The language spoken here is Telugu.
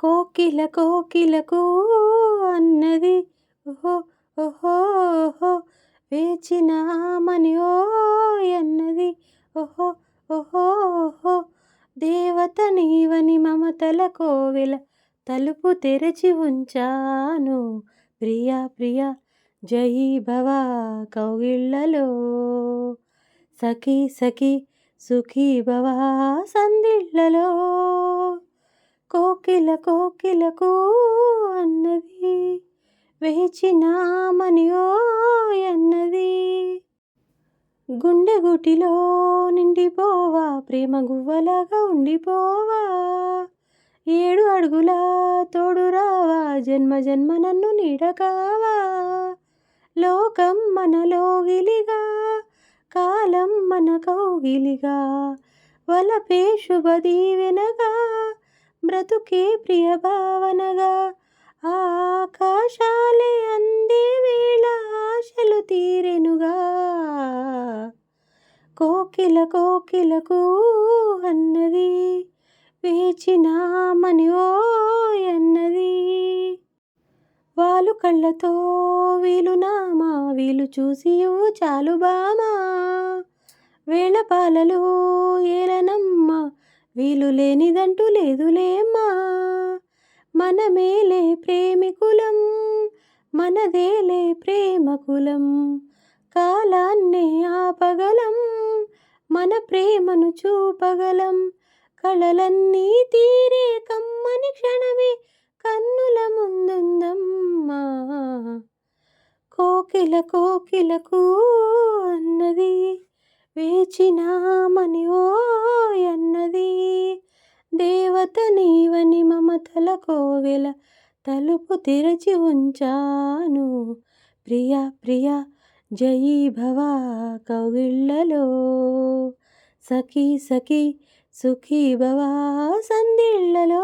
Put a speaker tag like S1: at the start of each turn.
S1: కోకిల కోకిలకు అన్నది. ఓహో ఓహో ఓహో వేచిన ఆమని ఓ అన్నది. ఓహో ఓహో ఓహో దేవత నీవని మమతల కోవెల తలుపు తెరచి ఉంచాను. ప్రియా ప్రియా జై భవ కౌగిళ్ళలో. సఖీ సఖీ సుఖీ భవ సందిళ్ళలో. కోకిల కోకిలకు అన్నది. వేచినామని ఓ అన్నది. గుండె గుటిలో నిండిపోవా ప్రేమ గువ్వలాగా ఉండిపోవా. ఏడు అడుగుల తోడు రావా జన్మ జన్మ నన్ను నీడకావా. లోకం మనలోగిలిగా కాలం మన కౌగిలిగా. వలపే శుభదీవెనగా బ్రతుకే ప్రియ భావనగా ఆకాశాలే అందే వేళ ఆశలు తీరెనుగా. కోకిల కోకిలకు అన్నది వేచినామని ఓ అన్నది. వాలు కళ్ళతో వీలు నామా వీలు చూసి చాలు బామా. వేళ పాలలో ఏలనమ్మ వీలు లేనిదంటూ లేదులేమ్మా మనమేలే ప్రేమికులం మనదేలే ప్రేమకులం కాలాన్నే ఆపగలం మన ప్రేమను చూపగలం. కళలన్నీ తీరే కమ్మని క్షణమే కన్నుల ముందుందమ్మా. కోకిల కోకిలకు అన్నది వేచినామని ఓ అన్నది దేవత నీవని మమతల కోవెల తలుపు తెరచి ఉంచాను. ప్రియ ప్రియ జై భవ కౌగిళ్ళలో. సఖీ సఖీ సుఖీ భవ సందిళ్ళలో.